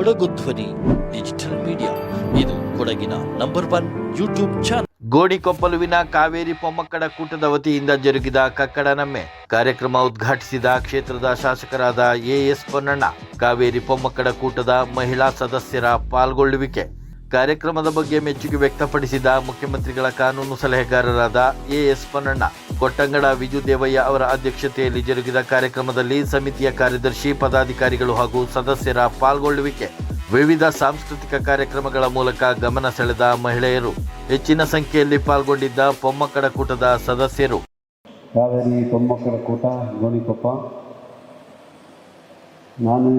ಕೊಡಗು ಧ್ವನಿ digital media ಇದು ಕೊಡಗಿನ ನಂಬರ್ ಒನ್ ಯೂಟ್ಯೂಬ್ ಚಾನಲ್ ಗೋಣಿಕೊಪ್ಪಲುವಿನ ಕಾವೇರಿ ಪೊಮ್ಮಕ್ಕಡ ಕೂಟದ ವತಿಯಿಂದ ಜರುಗಿದ ಕಕ್ಕಡ ನಮ್ಮೆ. ಕಾರ್ಯಕ್ರಮ ಉದ್ಘಾಟಿಸಿದ ಕ್ಷೇತ್ರದ ಶಾಸಕರಾದ ಎಎಸ್ ಪೊನ್ನಣ್ಣ. ಕಾವೇರಿ ಪೊಮ್ಮಕ್ಕಡ ಕೂಟದ ಮಹಿಳಾ ಸದಸ್ಯರ ಪಾಲ್ಗೊಳ್ಳುವಿಕೆ. ಕಾರ್ಯಕ್ರಮದ ಬಗ್ಗೆ ಮೆಚ್ಚುಗೆ ವ್ಯಕ್ತಪಡಿಸಿದ ಮುಖ್ಯಮಂತ್ರಿಗಳ ಕಾನೂನು ಸಲಹೆಗಾರರಾದ ಎಎಸ್ ಪೊನ್ನಣ್ಣ. ಕೊಟ್ಟಂಗಡ ವಿಜು ದೇವಯ್ಯ ಅವರ ಅಧ್ಯಕ್ಷತೆಯಲ್ಲಿ ಜರುಗಿದ ಕಾರ್ಯಕ್ರಮದಲ್ಲಿ ಸಮಿತಿಯ ಕಾರ್ಯದರ್ಶಿ, ಪದಾಧಿಕಾರಿಗಳು ಹಾಗೂ ಸದಸ್ಯರ ಪಾಲ್ಗೊಳ್ಳುವಿಕೆ. ವಿವಿಧ ಸಾಂಸ್ಕೃತಿಕ ಕಾರ್ಯಕ್ರಮಗಳ ಮೂಲಕ ಗಮನ ಸೆಳೆದ ಮಹಿಳೆಯರು. ಹೆಚ್ಚಿನ ಸಂಖ್ಯೆಯಲ್ಲಿ ಪಾಲ್ಗೊಂಡಿದ್ದ ಪೊಮ್ಮಕ್ಕಡ ಕೂಟದ ಸದಸ್ಯರು. ಕಾವೇರಿ ಪೊಮ್ಮಕ್ಕಡ ಕೂಟ, ಗೋಣಿಕೊಪ್ಪ. ನಾನು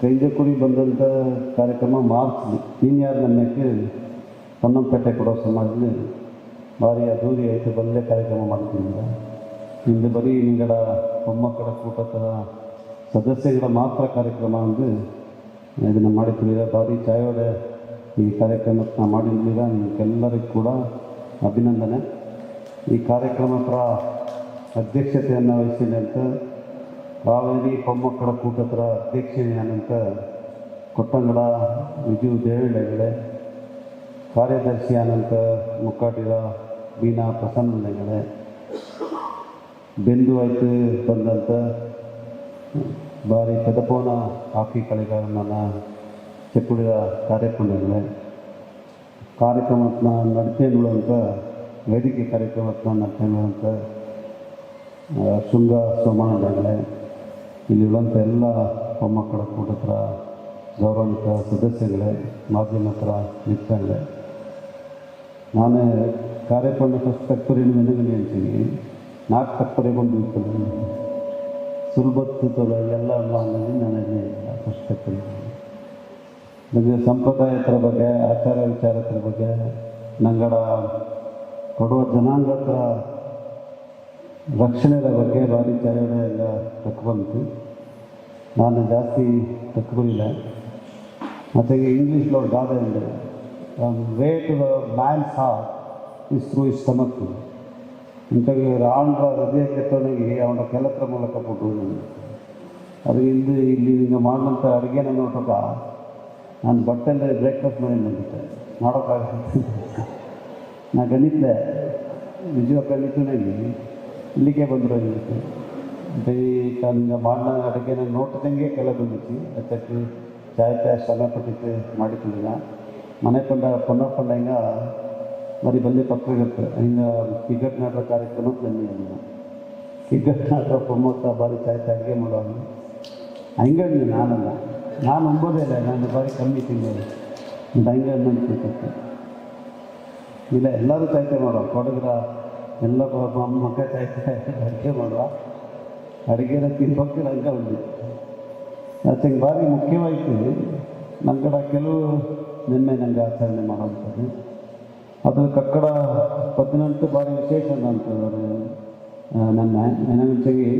ಕೈದೆ ಕುರಿ ಬಂದಂಥ ಕಾರ್ಯಕ್ರಮ ಮಾರ್ಚ್ ಸೀನಿಯರ್ ನನ್ನಕ್ಕೆ ಹೊನ್ನಂಪೇಟೆ ಕೊಡೋ ಸಮಾಜದಲ್ಲಿ ಭಾರಿ ಅದ್ದೂರಿ ಐತೆ ಬಲ್ಲೆ ಕಾರ್ಯಕ್ರಮ ಮಾಡ್ತೀನಿ ಇಲ್ಲಿ ಬರೀ ನಿಂಗಡ ಮೊಮ್ಮಕ್ಕಳ ಕೂಟದ ಸದಸ್ಯಗಳ ಮಾತ್ರ ಕಾರ್ಯಕ್ರಮ ಅಂದು ಇದನ್ನು ಮಾಡಿದ್ದೀರ ಭಾರಿ ಚಾಯೋಡೆ ಈ ಕಾರ್ಯಕ್ರಮಕ್ಕೆ ನಾ ಮಾಡಿದ್ದೀರ ನಿಮಗೆಲ್ಲರಿಗೂ ಕೂಡ ಅಭಿನಂದನೆ. ಈ ಕಾರ್ಯಕ್ರಮದ ಅಧ್ಯಕ್ಷತೆಯನ್ನು ವಹಿಸಿದಂತ ಕಾವೇರಿ ಕೂಟತ್ರ ಕೂಟದ ಅನಂತ ಕೊಟ್ಟಂಗಡ ವಿಜು ದೇವಳ್ಳೆಗಳೆ ಅನಂತ ಮುಕ್ಕಾಟಿರ ಬೀನಾ ಪ್ರಸನ್ನಳೆಗಳೆ ಬೆಂದು ಆಯ್ತು ಬಂದಂಥ ಭಾರಿ ಪದಪೋನ ಹಾಕಿ ಕಳೆಗಾರನ ಚೆಕ್ಕುಡಿದ ಕಾರ್ಯಕ್ರಮಗಳೇ. ಕಾರ್ಯಕ್ರಮವನ್ನು ನಡೆತೇನುವಂಥ ವೇದಿಕೆ ಕಾರ್ಯಕ್ರಮವನ್ನು ನಡೆತೇನುವಂಥ ಶೃಂಗ ಸೋಮಾನಗಳೇ ಇಲ್ಲಿರುವಂಥ ಎಲ್ಲ ಮೊಮ್ಮಕ್ಕಳ ಕೂಟತ್ರ ಗೌರವಾನ್ವಿತ ಸದಸ್ಯಗಳೇ ಮಾಧ್ಯಮತ್ರ ಮಿತ್ರಗಳೇ, ನಾನು ಕಾರ್ಯಕ್ರಮ ಫಸ್ಟ್ ತಕ್ಕರಿ ನೆನಗನೆ ಅಂತೀನಿ ನಾಲ್ಕು ತಕ್ಕರೆ ಬಂದು ಸುಲಭತ್ತು ತೊಲ ಎಲ್ಲ ಅನ್ನೋದು ನನಗೆ ಫಸ್ಟ್ ನನಗೆ ಸಂಪ್ರದಾಯತರ ಬಗ್ಗೆ, ಆಚಾರ ವಿಚಾರತರ ಬಗ್ಗೆ, ನಂಗಡ ಕೊಡುವ ಜನಾಂಗತ್ರ ರಕ್ಷಣೆದ ಬಗ್ಗೆ ಭಾರಿ ಎಲ್ಲ ತಕ್ಕೊಂತು ನಾನು ಜಾಸ್ತಿ ಕತ್ಕೊಂಡಿಲ್ಲ ಮತ್ತು ಇಂಗ್ಲೀಷ್ ಅವ್ರ ಗಾದೆ ಅಂದರೆ way to the man's heart is through is stomach ಇಂಥ ಆಂಧ್ರ ಹೃದಯ ಕೆತ್ತನಿಗೆ ಅವನ ಕೆಲತ್ರ ಮೂಲಕ ಕೊಟ್ಟರು ಅದು ಇಲ್ಲಿ ಇಲ್ಲಿ ಈಗ ಮಾಡುವಂಥ ಅಡುಗೆನ ನೋಡೋಕ ನಾನು ಬಟ್ಟೆಲ್ಲ ಬ್ರೇಕ್ಫಾಸ್ಟ್ ಮಾಡಿ ಬಂದಿದ್ದೆ ಮಾಡೋಕ್ಕಾಗ ನಾನು ಕಲಿತೆ ನಿಜವಾಗ ಕಲಿತು ನನಗೆ ಇಲ್ಲಿಗೆ ಬಂದರು ಅಂದ್ಬಿಟ್ಟು ಈಗ ಮಾಡಿದ ಅಡುಗೆನ ನೋಡ್ದಂಗೆ ಕೆಲ ಬಂದಿತ್ತು. ಅದಕ್ಕೆ ಚಾಯ್ ಚಾಯ್ ಸಲ ಪಟ್ಟಿತ್ತು ಮಾಡಿಕೊಂಡಿಲ್ಲ. ಮನೆ ಪಂಡ ಪೊನ್ನ ಪಂಡ ಹಿಂಗ ಮರಿ ಬಂದು ಇರುತ್ತೆ. ಹಿಂಗೆ ಕಿಗ್ಗಟ್ ನಾಟಕ ಕಾರ್ಯಕ್ರಮಕ್ಕೆ ಬನ್ನಿ ಅದನ್ನು ಕಿಗ್ಗಟ್ ನಾಟಕ ಪ್ರಮೋದ ಬಾರಿ ಚಾಯ್ ಚಾಯ್ ಅಡುಗೆ ಮಾಡೋನು ಹಂಗೆ ನಾನಲ್ಲ. ನಾನು ಅಂಬೋದೇ ಇಲ್ಲ. ನಾನು ಬಾರಿ ಕಮ್ಮಿ ತಿಂಗಳು ಹಂಗೆ ಅನ್ಕೊಂತ ಇಲ್ಲ, ಎಲ್ಲರೂ ಚಾಯ್ತೆ ಮಾಡುವ ಕೊಡಗ್ರ ಎಲ್ಲ ಮಕ್ಕ ಚಾಯ್ತೆ ಅಡುಗೆ ಮಾಡುವ ಅಡುಗೆನ ತಿನ್ಬೇಕು ರಂಗ ಉಂಟು ಅದಕ್ಕೆ ಭಾರಿ ಮುಖ್ಯವಾಯಿತು ನಂಗಡ ಕೆಲವು ನಿನ್ನೆ ನನಗೆ ಆಚರಣೆ ಮಾಡುವಂಥದ್ದು. ಅದು ಕಕ್ಕಡ ಪದಿನೆಂಟು ಭಾರಿ ವಿಶೇಷ ಅಂತಂದ್ರೆ ನನ್ನ ನೆನಪಿಗೆ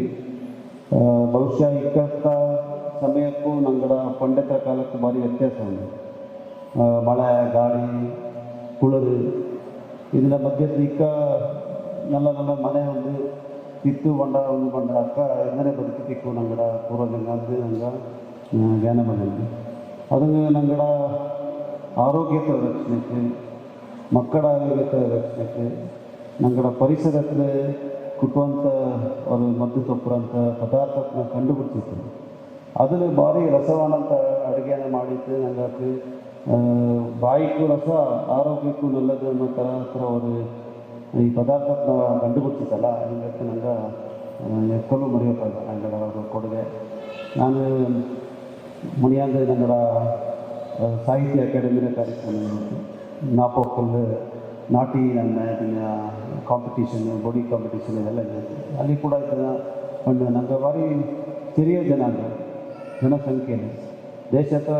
ಬಹುಶಃ ಇಕ್ಕಷ್ಟ ಸಮಯಕ್ಕೂ ನಂಗಡ ಪಂಡಿತರ ಕಾಲಕ್ಕೂ ಭಾರಿ ವ್ಯತ್ಯಾಸ ಉಂಟು. ಮಳೆ, ಗಾಳಿ, ಕುಳರು, ಇದರ ಮಧ್ಯೆ ಇಕ್ಕ, ನಲ್ಲ ನಲ್ಲ ಮನೆ ಒಂದು ಕಿತ್ತು ಬಂಡ ಒಂದು ಬಂಡ ಅಕ್ಕ ಇಂದನೇ ಬದುಕಿತಿಕ್ಕು ನಂಗಡ ಪೂರ್ವಜಂಗ ಅಂದ್ರೆ ನಂಗ ಆ, ಜ್ಞಾನ ಬಂದಿದ್ದು ಅದನ್ನು ನಂಗಡ ಆರೋಗ್ಯದ ರಕ್ಷಣೆಗೆ ಮಕ್ಕಳ ಆರೋಗ್ಯದ ರಕ್ಷಣೆಗೆ ನಂಗಡ ಪರಿಸರಕ್ಕೆ ಕುಟ್ಟುವಂಥ ಅವರು ಮದ್ದು ತೊಪ್ಪುವಂಥ ಪದಾರ್ಥನ ಕಂಡುಬಿಡ್ತಿತ್ತು ಅದನ್ನು ಭಾರಿ ರಸವಾದಂಥ ಅಡುಗೆನ ಮಾಡಿದ್ದು ನಂಗೆ ಬಾಯಿಗೂ ರಸ ಆರೋಗ್ಯಕ್ಕೂ ನಲ್ಲದು ಅನ್ನೋ ಥರ ಥರ ಅವರು ಈ ಪದಾರ್ಥನ ಕಂಡುಬಿಡ್ತಿತ್ತಲ್ಲ ಹಿಂಗಕ್ಕೆ ನಂಗೆ ಎಕ್ಕಲು ಮರೆಯೋಕ್ಕಾಗಲ್ಲ ನಂಗಡ ಅವ್ರ ಕೊಡುಗೆ. ನಾನು ಮುನಿಯಾಂದ ನಂಗಡ ಸಾಹಿತ್ಯ ಅಕಾಡೆಮಿನ ಕಾರ್ಯಕ್ರಮ ನಾಪೋಕಲ್ ನಾಟಿ ನನ್ನ ಇದನ್ನ ಕಾಂಪಿಟೇಷನ್ ಬಾಡಿ ಕಾಂಪಿಟೇಷನ್ ಇದೆಲ್ಲ ಇದೆ. ಅಲ್ಲಿ ಕೂಡ ಇದನ್ನ ಒಂದು ನಂಗೆ ಭಾರಿ ಹಿರಿಯ ಜನಾಂಗ ಜನಸಂಖ್ಯೆ ದೇಶದ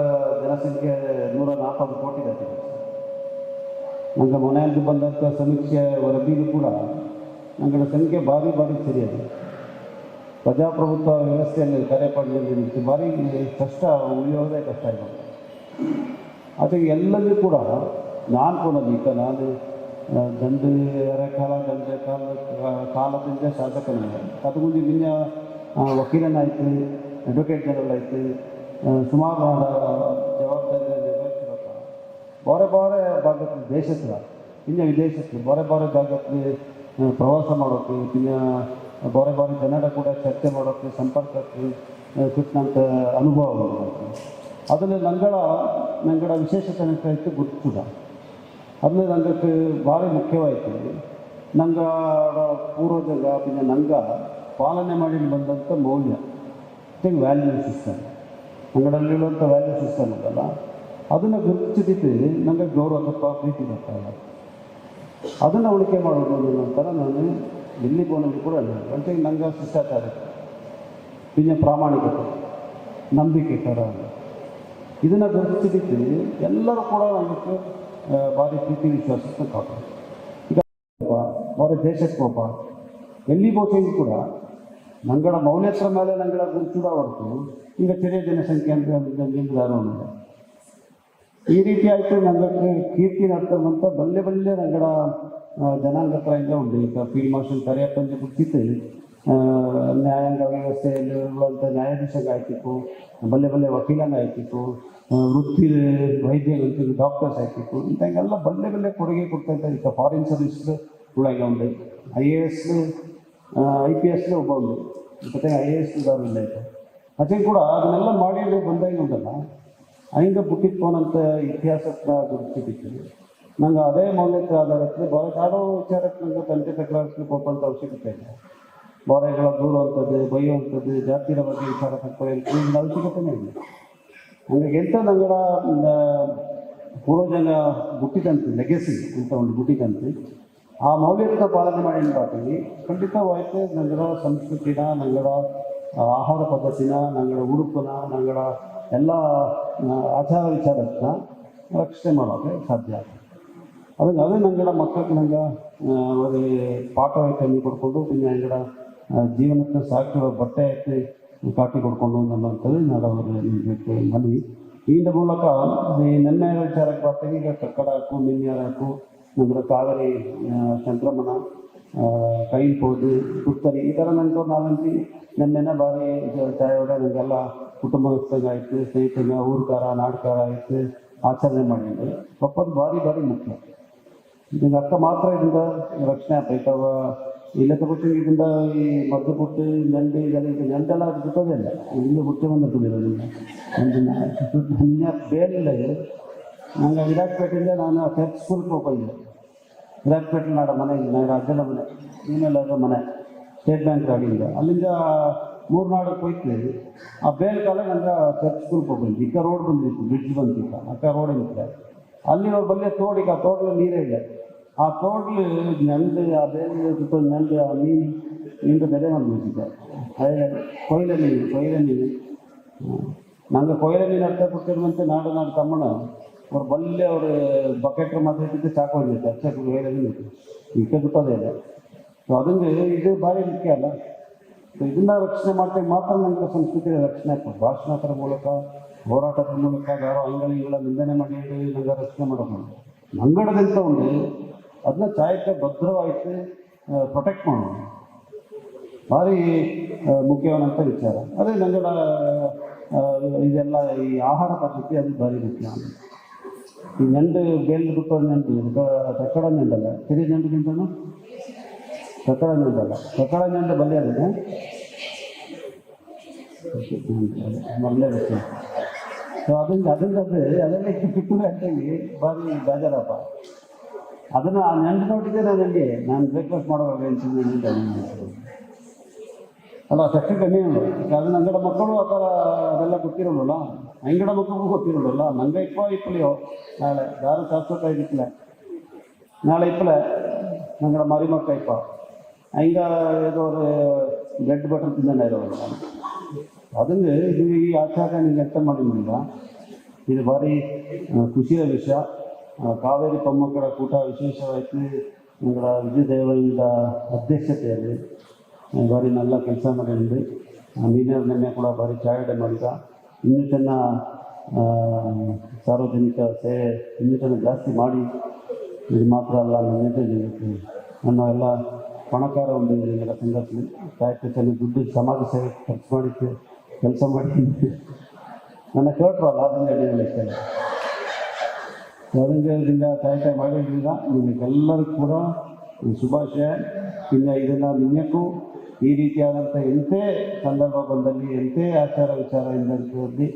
ಜನಸಂಖ್ಯೆ ನೂರ ನಾಲ್ಕು ಕೋಟಿ ಇದೆ. ನಂಗೆ ಮನೆಯಲ್ಲಿ ಬಂದಂಥ ಸಮೀಕ್ಷೆ ವರದಿಗೂ ಕೂಡ ನಮ್ಮ ಸಂಖ್ಯೆ ಭಾರಿ ಭಾರಿ ಸರಿಯಾಗಿದೆ ಪ್ರಜಾಪ್ರಭುತ್ವ ವ್ಯವಸ್ಥೆಯಲ್ಲಿ ಕಾರ್ಯಪಡೆಯಲ್ಲಿ ಭಾರಿ ಕಷ್ಟ ಉಳಿಯೋದೇ ಕಷ್ಟ ಇದೆ ಅದು ಎಲ್ಲದೂ ಕೂಡ ನಾನು ಕೂಡ ಈಗ ನಾನು ದಂಧೆಯರ ಕಾಲ ದಂಧೆ ಕಾಲ ಕಾಲದಿಂದ ಶಾಸಕನಿಂದ ಅದು ಮುಂದೆ ವಕೀಲನಾಯಿತು ವಕೀಲನಾಯ್ತು ಅಡ್ವೊಕೇಟ್ ಜನರಲ್ ಆಯಿತು ಸುಮಾರು ಬೇರೆ ಬೇರೆ ಭಾಗದ ದೇಶದ ಇನ್ನು ವಿದೇಶಕ್ಕೆ, ಬೇರೆ ಬೇರೆ ಭಾಗಕ್ಕೆ ಪ್ರವಾಸ ಮಾಡೋಕ್ಕೆ ಇನ್ನು ಬೇರೆ ಬೇರೆ ಜನರ ಕೂಡ ಚರ್ಚೆ ಮಾಡೋಕ್ಕೆ, ಸಂಪರ್ಕಕ್ಕೆ ಸಿಕ್ಕಂಥ ಅನುಭವ ಅದರಲ್ಲಿ ನಂಗಳ ನಂಗಡ ವಿಶೇಷತೆ ಆಯಿತು ಗುರ್ತದ ಅದನ್ನು ನಂಗಕ್ಕೆ ಭಾರಿ ಮುಖ್ಯವಾಯಿತು. ನಂಗಡ ಪೂರ್ವಜಗ ಪಿನ್ನ ನಂಗ ಪಾಲನೆ ಮಾಡಿ ಬಂದಂಥ ಮೌಲ್ಯ ವ್ಯಾಲ್ಯೂ ಸಿಸ್ಟಮ್ ನಂಗಡಲ್ಲಿರುವಂಥ ವ್ಯಾಲ್ಯೂ ಸಿಸ್ಟಮ್ ಅದಲ್ಲ ಅದನ್ನು ಗುರುತಿಸಿದ್ದೆ ನನಗೆ ಗೌರವ ತಪ್ಪ, ಪ್ರೀತಿ ಬರ್ತಾಯಿಲ್ಲ ಅದನ್ನು ಉಳಿಕೆ ಮಾಡೋದು ನಂತರ ನಾನು ಎಲ್ಲಿ ಬೋನಲ್ಲಿ ಕೂಡ ಇಲ್ಲ ಗಂಟೆ ನನಗೆ ಶಿಷ್ಟಾಚಾರ ಪಿಂಜ ಪ್ರಾಮಾಣಿಕತೆ ನಂಬಿಕೆ ಕರ ಇದನ್ನು ಗುರುತಿಸಿದ್ದೆ ಎಲ್ಲರೂ ಕೂಡ ನನಗೆ ಭಾರಿ ಪ್ರೀತಿ ವಿಶ್ವಾಸಕ್ಕೆ ಕಾಪು ಈಗ ಅವರ ದೇಶಕ್ಕೆ ಕೋಪ ಎಲ್ಲಿ ಬೋಸಿಂಗ್ ಕೂಡ ನಂಗಡ ಮೌಲ್ಯತ್ರ ಮೇಲೆ ನಂಗಡ ಗುರುತಿದ ಹೊರತು, ಈಗ ತಿರೇ ಜನಸಂಖ್ಯೆ ಅಂದರೆ ನಿಂತಿದ್ದಾರೆ ಈ ರೀತಿ ಆಯಿತು ನಂಗ ಕೀರ್ತಿ ನಡ್ತಕ್ಕಂಥ ಬಲ್ಲೆ ಬಲ್ಲೆ ನಂಗಡ ಜನಾಂಗ ಇಂದ ಉಂಟು. ಈಗ ಫೀಲ್ಡ್ ಮಾರ್ಷಲ್ ಕರೆಯಪ್ಪಂದು ಗುರ್ತಿತ್ತು ನ್ಯಾಯಾಂಗ ವ್ಯವಸ್ಥೆಯಲ್ಲಿ ಇರುವಂಥ ನ್ಯಾಯಾಧೀಶಗೆ ಆಯ್ತಿತ್ತು ಬಲ್ಲೆ ಬಲ್ಲೆ ವಕೀಲಂಗ ಆಯ್ತಿತ್ತು ವೃತ್ತಿ ವೈದ್ಯ ಡಾಕ್ಟರ್ಸ್ ಆಯ್ತಿತ್ತು ಇಂಥಂಗೆಲ್ಲ ಬಲ್ಲೆ ಬಲ್ಲೆ ಕೊಡುಗೆ ಕೊಡ್ತಾ ಈಗ ಫಾರಿನ್ ಸರ್ವಿಸ್ ಉಳಾಗ ಒಂದು I A S I P S ಒಬ್ಬ ಉಂಟು. ಜೊತೆಗೆ ಐ ಎ ಎಸ್ ಉದಾಹರಣೆ ಆಯ್ತು ಅದೇ ಕೂಡ ಅದನ್ನೆಲ್ಲ ಮಾಡಿ ಬಂದಾಗ ಹಂಗ ಅಂತ ಇತಿಹಾಸಕ್ಕೆ ಗುರುತಿಟ್ಟಿತ್ತು ನಂಗೆ ಅದೇ ಮೌಲ್ಯಕ್ಕೆ ಆಧಾರಕ್ಕೆ ಬರಗಾಡೋ ವಿಚಾರಕ್ಕೆ ನಂಗೆ ತಂದೆ ತಕರಾರು ಹೋಗುವಂಥ ಅವಶ್ಯಕತೆ ಇಲ್ಲ. ದೂರ ದೂರುವಂಥದ್ದು ಬೈಯುವಂಥದ್ದು ಜಾತಿಯ ಬಗ್ಗೆ ವಿಚಾರ ತಕ್ಕೊಳ್ಳಿ ಅವಶ್ಯಕತೆನೇ ಇಲ್ಲ. ನನಗೆ ಎಂಥ ನಂಗಡ ಪೂರ್ವಜನ ಹುಟ್ಟಿದಂತೆ ಲೆಗೆಸಿ ಅಂತ ಒಂದು ಹುಟ್ಟಿದಂತೆ ಆ ಮೌಲ್ಯಕ್ಕೆ ಪಾಲನೆ ಮಾಡಿ ಬಾತೀವಿ ಖಂಡಿತವಾಯ್ತು ನಂಗಡ ಸಂಸ್ಕೃತಿನ, ನಂಗಡ ಆಹಾರ ಪದ್ಧತಿನ, ನಂಗಡ ಉಡುಪನ, ನಂಗಡ ಎಲ್ಲ ಆಚಾರ ವಿಚಾರಕ್ಕ ರಕ್ಷಣೆ ಮಾಡೋಕ್ಕೆ ಸಾಧ್ಯ ಆಗುತ್ತೆ. ಅದಕ್ಕೆ ಅದೇ ನಂಗಡ ಮಕ್ಕಳಿಗೆ ನಂಗೆ ಅವರಿಗೆ ಪಾಠವಾಗಿ ಕಮ್ಮಿ ಕೊಡ್ಕೊಂಡು ನಂಗಡ ಜೀವನಕ್ಕೆ ಸಾಕಿರೋ ಬಟ್ಟೆ ಹಾಕಿ ಕಾಟಿ ಕೊಡ್ಕೊಂಡು ಅನ್ನೋಂಥದ್ದು ನಾನು ಅವರಿಗೆ ಮನವಿ. ಇದರ ಮೂಲಕ ಈ ನೆನ್ನೆ ವಿಚಾರಕ್ಕೆ ಬರ್ತೀವಿ ಈಗ ಕಕ್ಕಡ ಹಾಕು ಮಿನ್ಯಾರ ಹಾಕು, ನಂತರ ಕಾವೇರಿ ಸಂಕ್ರಮಣ ಕೈಲ್ಪೋದು ಸುತ್ತರಿ ಈ ಥರ ನನಗೆ ನಾವಂತಿ ನೆನ್ನೆನ ಬಾರಿ ಚಾಯೋಡ ನನಗೆಲ್ಲ ಕುಟುಂಬಸ್ಥಗಾಯ್ತು ಸ್ನೇಹಿತಂಗ ಊರ್ಕಾರ ನಾಡ್ಕಾರ ಆಯಿತು, ಆಚರಣೆ ಮಾಡಿದ್ದು ಒಪ್ಪದು ಭಾರಿ ಭಾರಿ ಮುಖ್ಯ. ಈಗ ಅಕ್ಕ ಮಾತ್ರ ಇದರಿಂದ ರಕ್ಷಣೆ ಆಗ್ತೈತವ ಇಲ್ಲ ತಗೊಟ್ಟು ಇದರಿಂದ ಈ ಮದ್ದು ಕೊಟ್ಟು, ನೆಂಡಿ, ಇದೆಲ್ಲ ಇದು ನೆಂಟೆಲ್ಲ ಅದು ಬಿಟ್ಟೋದೇ ಇಲ್ಲ. ಇಲ್ಲಿಂದ ಹುಟ್ಟೆ ಬಂದಿರ್ತದೆ ಬೇರಿಲ್ಲ ಇದು. ನಂಗೆ ವಿರಾಟ್ಪೇಟೆಯಿಂದ ನಾನು ಸೆಕ್ಸ್ಫುಲ್ ಹೋಗಿದ್ದೆ ವಿರಾಟ್ಪೇಟೆ ನಾಡ ಮನೆ ನನ್ನ ಅಜ್ಜನ ಮನೆ ನೀನೆಲ್ಲ ಮನೆ, ಸ್ಟೇಟ್ ಬ್ಯಾಂಕ್ ಆಗಿಂದ ಅಲ್ಲಿಂದ ಮೂರು ನಾಡಕ್ಕೆ ಹೋಯ್ತು ಆ ಬೇಲ್ ಕಾಲಕ್ಕೆ ಅಂದ್ರೆ ಚರ್ಚ್ ಸ್ಕೂಲ್ಗೆ ಹೋಗಿದ್ದೆ ಇಕ್ಕ ರೋಡ್ ಬಂದಿತ್ತು ಬ್ರಿಡ್ಜ್ ಬಂದಿತ್ತು. ಅಕ್ಕ ರೋಡ್ ಇತ್ತು ಅಲ್ಲಿ ಅವ್ರು ಬಲ್ಲೆ ತೋಡಿಗ ಆ ನೀರೇ ಇದೆ ಆ ತೋಟಲು ನೆಂದು ಆ ಬೇರೆ ಸುತ್ತ ನೆಂದು ಆ ಮೀನು ಮೀನು ಬೆಲೆ ಬಂದ್ಬಿಟ್ಟಿದೆ. ಅದೇ ಕೊಯ್ಲೆ ಮೀನು ಕೊಯ್ಲೆ ಮೀನು. ನಂಗೆ ಕೊಯ್ಲೆ ಮೀನು ಅರ್ಥ ಕೊಟ್ಟಿರುವಂತೆ ನಾಡು ನಾಡು ತಮ್ಮನ ಅವ್ರು ಬಲ್ಲೆ ಅವರು ಬಕೆಟ್ ಮಾತಾಡ್ತಿದ್ದೆ ಸಾಕು ಹೋಗಿದೆ ಅಚ್ಚಕ್ಕೆ ಹೇಳಿದ್ರು ಈಗ ಗೊತ್ತದೇ ಇದೆ ಸೊ ಅದೊಂದು ಇದು ಭಾರಿ ಮುಖ್ಯ ಅಲ್ಲ. ಸೊ ಇದನ್ನ ರಕ್ಷಣೆ ಮಾಡ್ತೇವೆ ಮಾತ್ರ ನಮ್ಮ ಸಂಸ್ಕೃತಿ ರಕ್ಷಣೆ ಆಗ್ತದೆ. ಭಾಷಣದ ಮೂಲಕ, ಹೋರಾಟದ ಮೂಲಕ ಯಾರೋ ಅಂಗಡಿಗಳ ನಿಂದನೆ ಮಾಡಿ ನಂಗೆ ರಕ್ಷಣೆ ಮಾಡೋದು ನಂಗಡದಂತ ಉಂಟು ಅದನ್ನ ಚಾಯಕ್ಕೆ ಭದ್ರವಾಯಿತು ಪ್ರೊಟೆಕ್ಟ್ ಮಾಡೋದು. ಭಾರಿ ಮುಖ್ಯವಾದಂತ ವಿಚಾರ. ಅದೇ ನಂಗಡ ಇದೆಲ್ಲ ಈ ಆಹಾರ ಪದ್ಧತಿ ಅದು ಭಾರಿ ಮುಖ್ಯ. ಈ ನೆಂಡು ಬೇಲ್ ಬಿಟ್ಟು ನೆಂಟು ತಕ್ಕಡ ನೆಂಡಲ್ಲ ಸಿಡಿ ನೆಂಡಿಗಿಂತನೂ ತಕ್ಕಡ ನೆಂಡಲ್ಲ ಕಕ್ಕಡ ನೆಂಡು ಬಲ್ಲೆ ಮೊದಲೇ ವಿಷಯ ಸೊ ಅದರಿಂದ ಅದು ಅದನ್ನೇ ಕಿಟ್ಟುಕೊಂಡು ಅಂತೇಳಿ ಭಾರಿ ಬೇಜಾರಪ್ಪ. ಅದನ್ನು ಆ ನೆಂಟು ನೋಡಿದ್ದೆ ನನಗೆ ನಾನು ಬ್ರೇಕ್ಫಾಸ್ಟ್ ಮಾಡುವಾಗ ಅಂತ ಅಲ್ಲ ಸಕ್ಕರೆ ಕಮ್ಮಿ ಉಂಟು. ಅದು ನಂಗಡ ಮಕ್ಕಳು ಆ ಥರ ಅದೆಲ್ಲ ಗೊತ್ತಿರೋಲ್ಲ ಅಂಗಡ ಮಕ್ಕಳಿಗೂ ಗೊತ್ತಿರೋಲ್ಲ ನಂಗೆ ಇಪ್ಪ ಇಪ್ಪಲಿಯೋ ನಾಳೆ ಯಾರು ಶಾಶ್ವತ ಇದಿಪ್ಪಲೆ ನಾಳೆ ಇಪ್ಪಲೆ ನಂಗಡ ಮರಿ ಮಕ್ಕ ಇಪ್ಪ ಹಂಗ ಏದೋ ஒரு ಬ್ರೆಡ್ ಬಟರ್ ತಿಂದಾನೆ ಇರೋಲ್ಲ ಅದನ್ನು ಇದು ಈ ಆಚಾರ ನೀವು ಅರ್ಥ ಮಾಡಿದ್ರಿಂದ ಇದು ಭಾರಿ ಆ, ಖುಷಿಯ ವಿಷಯ ಆ, ಕಾವೇರಿ ಪೊಮ್ಮಕ್ಕಳ ಕೂಟ ವಿಶೇಷವಾಯಿತು ನಿಗಳ ವಿಜಯದೇವರಿಂದ ಅಧ್ಯಕ್ಷತೆಯಲ್ಲಿ ಆ, ಭಾರಿ ನಲ್ಲ ಕೆಲಸ ಮಾಡಿದ್ರಿ ಮೀನರ್ ನಿನ್ನೆ ಕೂಡ ಭಾರಿ ಚಾಯಡೆ ಮಾಡಿದ ಇನ್ನೂ ಚೆನ್ನ ಆ, ಸಾರ್ವಜನಿಕ ಸೇವೆ ಇನ್ನಿಟನ್ನು ಜಾಸ್ತಿ ಮಾಡಿ ಇದು ಮಾತ್ರ ಅಲ್ಲ ಜೀವಕ್ಕೆ ನನ್ನ ಎಲ್ಲ ಪಣಕಾರ ಒಂದು ಇದೆಲ್ಲ ಸಂಘಟನೆ ಸಾಹಿತ್ಯ ಚೆನ್ನ ದುಡ್ಡು ಸಮಾಜ ಸೇವೆ ಖರ್ಚು ಮಾಡಿ ಕೆಲಸ ಮಾಡಿ ನನ್ನ ಕೇಳ್ರು ಲಾಭದಲ್ಲಿ ಇಷ್ಟ ಲಾಭಂಜಲದಿಂದ ಕಾಯ್ತಾ ಮಾಡಿದ್ರಿಂದ ನಿಮಗೆಲ್ಲರಿಗೂ ಕೂಡ ಶುಭಾಶಯ. ಇನ್ನು ಇದನ್ನು ನಿಮ್ಮಕ್ಕೂ ಈ ರೀತಿಯಾದಂಥ ಎಂಥೇ ಸಂದರ್ಭ ಬಂದಲ್ಲಿ ಎಂಥೇ ಆಚಾರ ವಿಚಾರ ಇದ್ದಲ್ಲಿ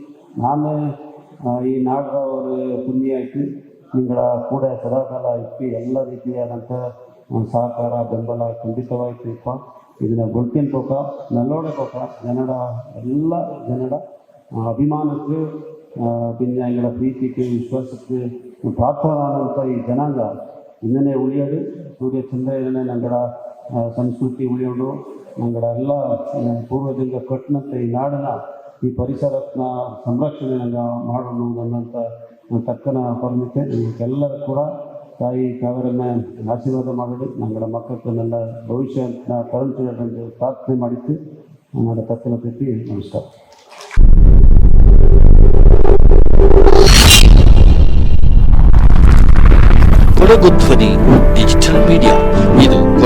ನಾನು ಈ ನಾಡರವರ ಪುಣ್ಯಕ್ಕೆ ನಿಂಗಳ ಕೂಡ ಸದಾಕಾಲ ಇಟ್ಟು ಎಲ್ಲ ರೀತಿಯಾದಂಥ ಸಹಕಾರ, ಬೆಂಬಲ ಖಂಡಿತವಾಯ್ತುಪ್ಪ. ಇದನ್ನ ಗುರುತಿನ ಪೋಕ ನಲ್ಲೋಡೆ ಪೋಕ ಜನಡ ಎಲ್ಲ ಜನಡ ಅಭಿಮಾನಕ್ಕೆ ಭಿನ್ನಾಯಿಗಳ ಪ್ರೀತಿಗೆ, ವಿಶ್ವಾಸಕ್ಕೆ ಪ್ರಾರ್ಥನಾದಂಥ ಈ ಜನಾಂಗ ಇನ್ನೇ ಉಳಿಯೋದು. ಸೂರ್ಯ ಚಂದ್ರ ಇನ್ನೇ ನಂಗಡ ಸಂಸ್ಕೃತಿ ಉಳಿಯೋದು. ನಂಗಡ ಎಲ್ಲ ಆ, ಪೂರ್ವಜಂಗ ಕಟ್ಟಿನಂಥ ಈ ನಾಡನ್ನ ಈ ಪರಿಸರನ ಸಂರಕ್ಷಣೆ ನಂಗೆ ಮಾಡೋಣ ಅನ್ನೋಂಥ ತಕ್ಕನ ಪರಿಮಿತಿ ನಿಮಗೆಲ್ಲರೂ ಕೂಡ ತಾಯಿ ಕಾವೇರನ್ನ ಆಶೀರ್ವಾದ ಮಾಡಿ ನಂಗಡ ಮಕ್ಕಳನ್ನೆಲ್ಲ ಭವಿಷ್ಯನ ತರುಣ ಪ್ರಾರ್ಥನೆ ಮಾಡಿದ್ದು ನನ್ನ ತಕ್ಕನ ಪ್ರತಿ ನಮಸ್ಕಾರ ಕೊಡಗು ಧ್ವನಿ ಡಿಜಿಟಲ್ ಮೀಡಿಯಾ ಇದು